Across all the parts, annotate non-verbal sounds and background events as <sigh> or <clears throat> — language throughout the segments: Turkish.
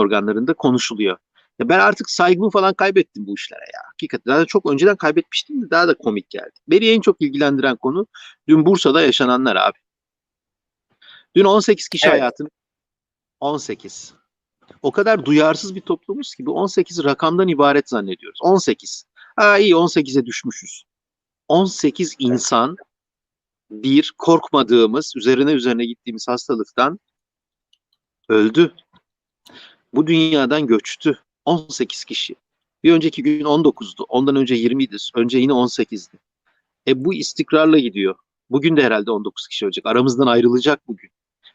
organlarında konuşuluyor. Ya ben artık saygımı falan kaybettim bu işlere ya. Hakikaten daha çok önceden kaybetmiştim de daha da komik geldi. Beni en çok ilgilendiren konu dün Bursa'da yaşananlar abi. Dün 18 kişi Evet. hayatını 18. O kadar duyarsız bir toplumuz ki bu 18 rakamdan ibaret zannediyoruz. 18. Ha iyi 18'e düşmüşüz. 18 insan bir korkmadığımız, üzerine üzerine gittiğimiz hastalıktan öldü. Bu dünyadan göçtü. 18 kişi. Bir önceki gün 19'du. Ondan önce 20'ydi. Önce yine 18'di. E bu istikrarla gidiyor. Bugün de herhalde 19 kişi ölecek. Aramızdan ayrılacak bugün.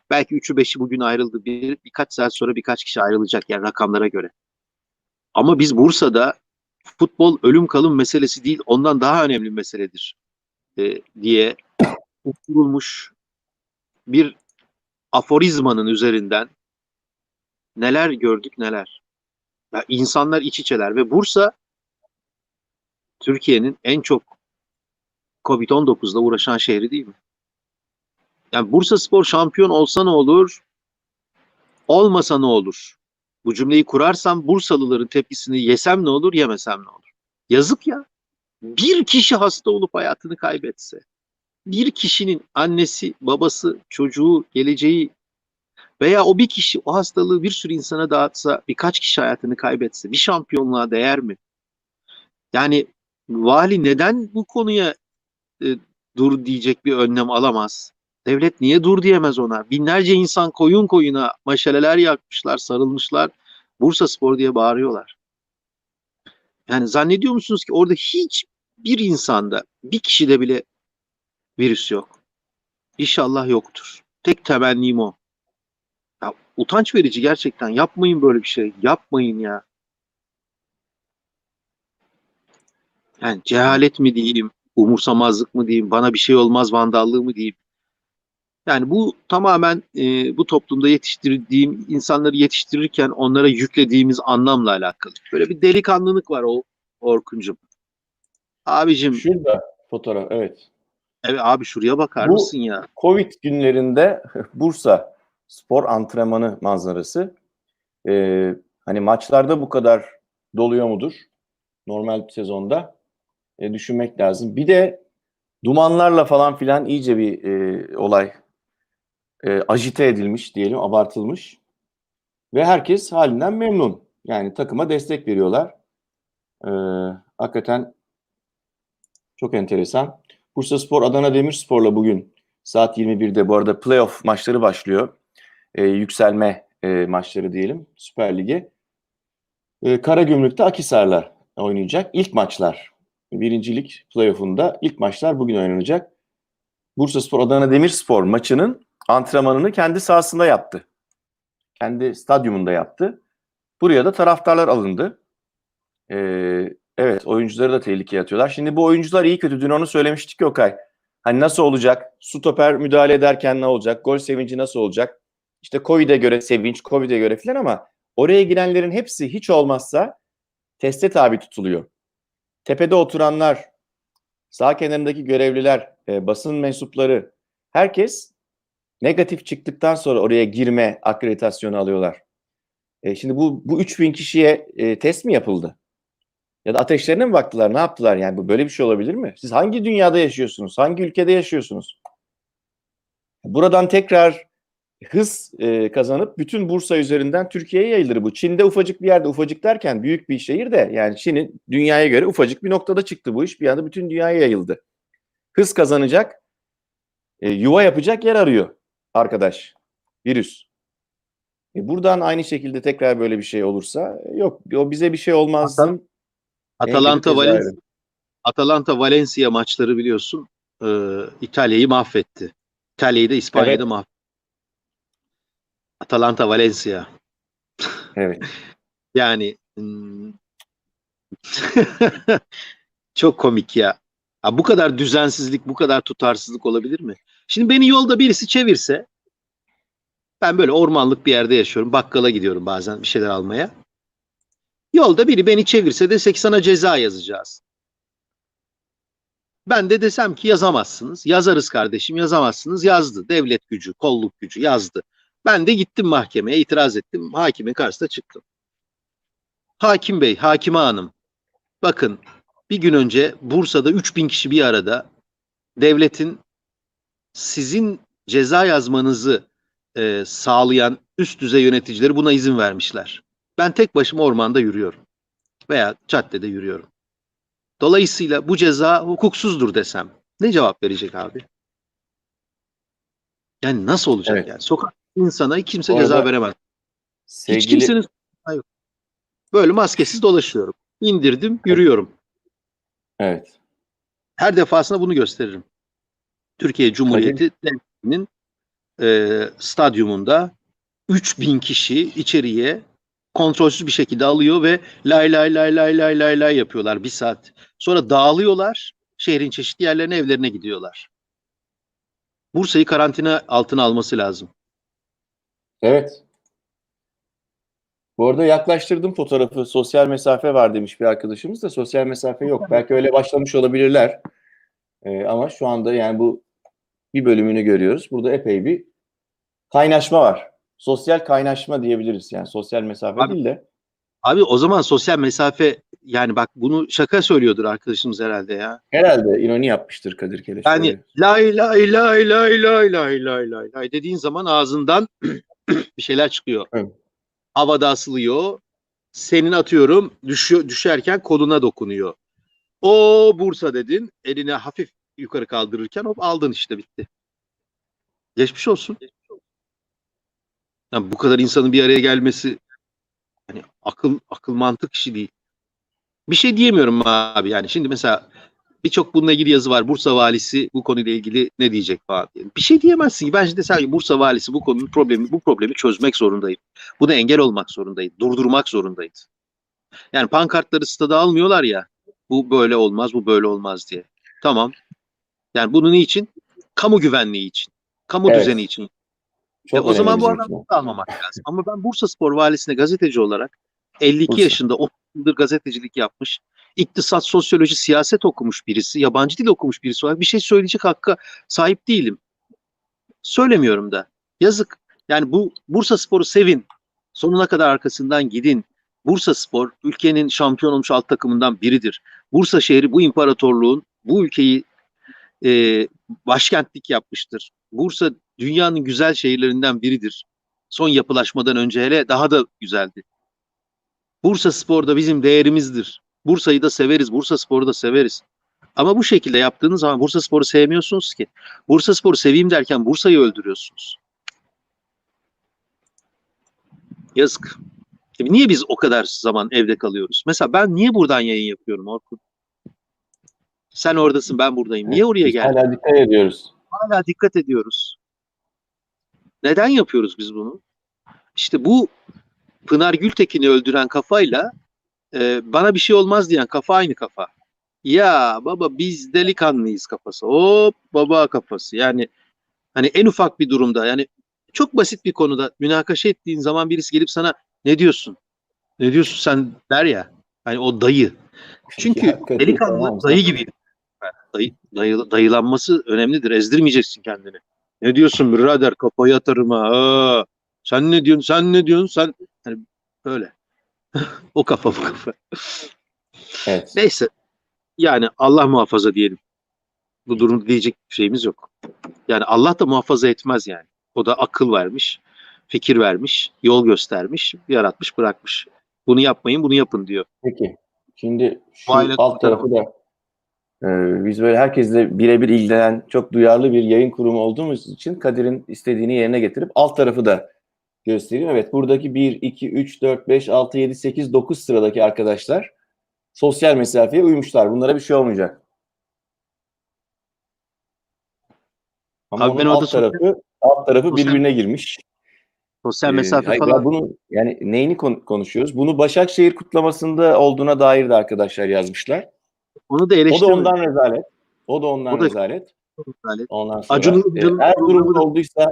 Belki 3'ü 5'i bugün ayrıldı. Bir, birkaç saat sonra birkaç kişi ayrılacak yani rakamlara göre. Ama biz Bursa'da futbol ölüm kalım meselesi değil ondan daha önemli bir meseledir e, diye <coughs> kurulmuş bir aforizmanın üzerinden neler gördük neler. Ya insanlar iç içeler ve Bursa Türkiye'nin en çok Covid-19'da uğraşan şehri değil mi? Yani Bursa Spor şampiyon olsa ne olur? Olmasa ne olur? Bu cümleyi kurarsam Bursalıların tepkisini yesem ne olur, yemesem ne olur? Yazık ya. Bir kişi hasta olup hayatını kaybetse, bir kişinin annesi, babası, çocuğu, geleceği veya o bir kişi o hastalığı bir sürü insana dağıtsa, birkaç kişi hayatını kaybetse, bir şampiyonluğa değer mi? Yani vali neden bu konuya e, dur diyecek bir önlem alamaz? Devlet niye dur diyemez ona? Binlerce insan koyun koyuna maşaleler yakmışlar, sarılmışlar. Bursa Spor diye bağırıyorlar. Yani zannediyor musunuz ki orada hiç bir insanda, bir kişide bile virüs yok? İnşallah yoktur. Tek temennim o. Utanç verici gerçekten. Yapmayın böyle bir şey. Yapmayın ya. Yani cehalet mi diyeyim, umursamazlık mı diyeyim, bana bir şey olmaz vandallığı mı diyeyim. Yani bu tamamen e, bu toplumda yetiştirdiğim insanları yetiştirirken onlara yüklediğimiz anlamla alakalı. Böyle bir delikanlılık var o Orkuncum. Abicim, Şurada fotoğraf evet. evet abi şuraya bakar Bu- mısın ya? Covid günlerinde <laughs> Bursa spor antrenmanı manzarası. Ee, hani maçlarda bu kadar doluyor mudur? Normal bir sezonda e, düşünmek lazım. Bir de dumanlarla falan filan iyice bir e, olay e, ajite edilmiş diyelim, abartılmış. Ve herkes halinden memnun. Yani takıma destek veriyorlar. Ee, hakikaten çok enteresan. Bursa Spor Adana Demirspor'la bugün saat 21'de bu arada playoff maçları başlıyor. Ee, yükselme e, maçları diyelim Süper Lig'e. Ee, Karagümrük'te Akhisar'la oynayacak. İlk maçlar birincilik playoff'unda ilk maçlar bugün oynanacak. Bursa Spor Adana Demirspor maçının antrenmanını kendi sahasında yaptı. Kendi stadyumunda yaptı. Buraya da taraftarlar alındı. Ee, evet oyuncuları da tehlikeye atıyorlar. Şimdi bu oyuncular iyi kötü. Dün onu söylemiştik ya Okay. Hani nasıl olacak? Stoper müdahale ederken ne olacak? Gol sevinci nasıl olacak? İşte Covid'e göre sevinç, Covid'e göre falan ama oraya girenlerin hepsi hiç olmazsa teste tabi tutuluyor. Tepede oturanlar, sağ kenarındaki görevliler, e, basın mensupları, herkes negatif çıktıktan sonra oraya girme akreditasyonu alıyorlar. E, şimdi bu bu 3000 kişiye e, test mi yapıldı? Ya da ateşlerine mi baktılar? Ne yaptılar? Yani bu böyle bir şey olabilir mi? Siz hangi dünyada yaşıyorsunuz? Hangi ülkede yaşıyorsunuz? Buradan tekrar hız e, kazanıp bütün Bursa üzerinden Türkiye'ye yayılır bu. Çin'de ufacık bir yerde, ufacık derken büyük bir şehir de yani Çin'in dünyaya göre ufacık bir noktada çıktı bu iş. Bir anda bütün dünyaya yayıldı. Hız kazanacak, e, yuva yapacak yer arıyor arkadaş, virüs. E, buradan aynı şekilde tekrar böyle bir şey olursa yok o bize bir şey olmaz. Atal- Atalanta Valencia. Atalanta Valencia maçları biliyorsun e, İtalya'yı mahvetti. İtalya'yı da İspanya'da Evet. mahvetti. Atalanta Valencia. Evet. <laughs> Yani hmm, <laughs> çok komik ya. Ha, bu kadar düzensizlik, bu kadar tutarsızlık olabilir mi? Şimdi beni yolda birisi çevirse ben böyle ormanlık bir yerde yaşıyorum. Bakkala gidiyorum bazen bir şeyler almaya. Yolda biri beni çevirse desek sana ceza yazacağız. Ben de desem ki yazamazsınız. Yazarız kardeşim yazamazsınız. Yazdı. Devlet gücü, kolluk gücü yazdı. Ben de gittim mahkemeye itiraz ettim. Hakimin karşısına çıktım. Hakim Bey, Hakime Hanım. Bakın bir gün önce Bursa'da 3000 kişi bir arada devletin sizin ceza yazmanızı e, sağlayan üst düzey yöneticileri buna izin vermişler. Ben tek başıma ormanda yürüyorum veya caddede yürüyorum. Dolayısıyla bu ceza hukuksuzdur desem ne cevap verecek abi? Yani nasıl olacak Evet. yani? Sokak insana kimse Bu ceza veremez. Hiç Sevgili kimsenin Hayır. Böyle maskesiz dolaşıyorum. İndirdim, yürüyorum. evet. Her defasında bunu gösteririm. Türkiye Cumhuriyeti Devleti'nin e, stadyumunda 3000 kişi içeriye kontrolsüz bir şekilde alıyor ve lay lay lay lay lay lay lay yapıyorlar bir saat. Sonra dağılıyorlar. Şehrin çeşitli yerlerine evlerine gidiyorlar. Bursa'yı karantina altına alması lazım. Evet. Bu arada yaklaştırdım fotoğrafı. Sosyal mesafe var demiş bir arkadaşımız da sosyal mesafe yok. Belki öyle başlamış olabilirler. Ee, ama şu anda yani bu bir bölümünü görüyoruz. Burada epey bir kaynaşma var. Sosyal kaynaşma diyebiliriz. Yani sosyal mesafe Abi, değil de. Abi o zaman sosyal mesafe yani bak bunu şaka söylüyordur arkadaşımız herhalde ya. Herhalde ironi yapmıştır Kadir Keleş. Yani lay lay lay lay lay lay lay lay lay dediğin zaman ağzından <clears throat> bir şeyler çıkıyor. Evet. Havada asılıyor. Senin atıyorum düşüyor, düşerken koluna dokunuyor. O Bursa dedin. Eline hafif yukarı kaldırırken hop aldın işte bitti. Geçmiş olsun. Yani bu kadar insanın bir araya gelmesi hani akıl akıl mantık işi değil. Bir şey diyemiyorum abi yani şimdi mesela birçok bununla ilgili yazı var. Bursa valisi bu konuyla ilgili ne diyecek falan diye. Bir şey diyemezsin ki. Ben şimdi sadece Bursa valisi bu konunun problemi bu problemi çözmek zorundayım. Buna engel olmak zorundayım. Durdurmak zorundayım. Yani pankartları stada almıyorlar ya. Bu böyle olmaz, bu böyle olmaz diye. Tamam. Yani bunun için? Kamu güvenliği için. Kamu Evet. düzeni için. Çok E, o zaman bu adamı da almamak lazım. Ama ben Bursa Spor Valisi'ne gazeteci olarak 52 Bursa. yaşında 30 yıldır gazetecilik yapmış, iktisat, sosyoloji, siyaset okumuş birisi, yabancı dil okumuş birisi olarak bir şey söyleyecek hakka sahip değilim. Söylemiyorum da. Yazık. Yani bu Bursa Spor'u sevin. Sonuna kadar arkasından gidin. Bursa Spor ülkenin şampiyon olmuş alt takımından biridir. Bursa şehri bu imparatorluğun bu ülkeyi e, başkentlik yapmıştır. Bursa dünyanın güzel şehirlerinden biridir. Son yapılaşmadan önce hele daha da güzeldi. Bursa Spor da bizim değerimizdir. Bursa'yı da severiz, Bursa Spor'u da severiz. Ama bu şekilde yaptığınız zaman Bursa Spor'u sevmiyorsunuz ki. Bursa Spor'u seveyim derken Bursa'yı öldürüyorsunuz. Yazık. Niye biz o kadar zaman evde kalıyoruz? Mesela ben niye buradan yayın yapıyorum Orkun? Sen oradasın, ben buradayım. Niye oraya geldin? Hala dikkat ediyoruz. hala dikkat ediyoruz. Neden yapıyoruz biz bunu? İşte bu Pınar Gültekin'i öldüren kafayla e, bana bir şey olmaz diyen kafa aynı kafa. Ya baba biz delikanlıyız kafası. Hop baba kafası. Yani hani en ufak bir durumda yani çok basit bir konuda münakaşa ettiğin zaman birisi gelip sana ne diyorsun? Ne diyorsun sen der ya. Hani o dayı. Çünkü Ya, delikanlı tamam, dayı gibi. Dayı, dayı- dayılanması önemlidir. Ezdirmeyeceksin kendini. Ne diyorsun birader kafayı atarım ha. Aa, sen ne diyorsun sen ne diyorsun sen hani böyle. O kafa bu kafa. Evet. Neyse yani Allah muhafaza diyelim. Bu durumda diyecek bir şeyimiz yok. Yani Allah da muhafaza etmez yani. O da akıl vermiş, fikir vermiş, yol göstermiş, yaratmış, bırakmış. Bunu yapmayın, bunu yapın diyor. Peki. Şimdi şu Bu aile alt tarafı da e, biz böyle herkesle birebir ilgilenen çok duyarlı bir yayın kurumu olduğumuz için Kadir'in istediğini yerine getirip alt tarafı da göstereyim. Evet buradaki 1, 2, 3, 4, 5, 6, 7, 8, 9 sıradaki arkadaşlar sosyal mesafeye uymuşlar. Bunlara bir şey olmayacak. Ama Abi onun ben alt tarafı alt tarafı sosyal- birbirine girmiş. Sosyal Ee, mesafe hayır, falan. bunu yani neyini kon- konuşuyoruz? Bunu Başakşehir kutlamasında olduğuna dair de arkadaşlar yazmışlar. Onu da O da ondan rezalet. O da ondan O da- rezalet. Yani Ondan sonra Acun e, Ilıcalı'nın Erzurum'da olduysa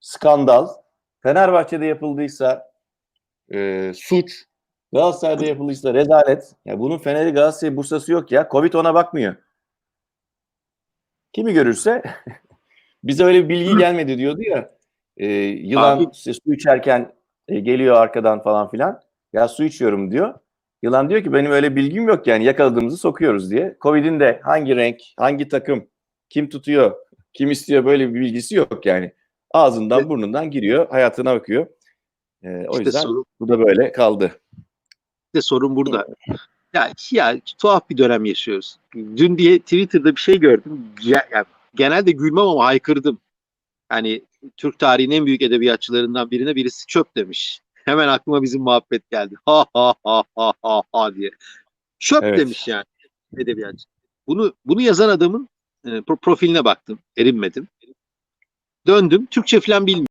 skandal. Fenerbahçe'de yapıldıysa e, suç. Galatasaray'da yapıldıysa rezalet. Ya bunun Fener'i Galatasaray Bursa'sı yok ya. Covid ona bakmıyor. Kimi görürse <laughs> bize öyle bir bilgi gelmedi diyordu ya. e, yılan Abi- işte su içerken e, geliyor arkadan falan filan. Ya su içiyorum diyor. Yılan diyor ki benim öyle bilgim yok yani yakaladığımızı sokuyoruz diye. Covid'in de hangi renk, hangi takım, kim tutuyor, kim istiyor böyle bir bilgisi yok yani. Ağzından burnundan giriyor, hayatına bakıyor. E, o İşte yüzden sorun, bu da böyle kaldı. işte sorun burada. Ya, ya tuhaf bir dönem yaşıyoruz. Dün diye Twitter'da bir şey gördüm. Ya, ya, genelde gülmem ama haykırdım. Hani Türk tarihinin en büyük edebiyatçılarından birine birisi çöp demiş. <laughs> Hemen aklıma bizim muhabbet geldi. Ha ha ha ha ha ha diye. Çöp Evet. demiş yani edebiyatçı. Bunu bunu yazan adamın e, pro- profiline baktım. Erinmedim. Döndüm. Türkçe falan bilmiyorum.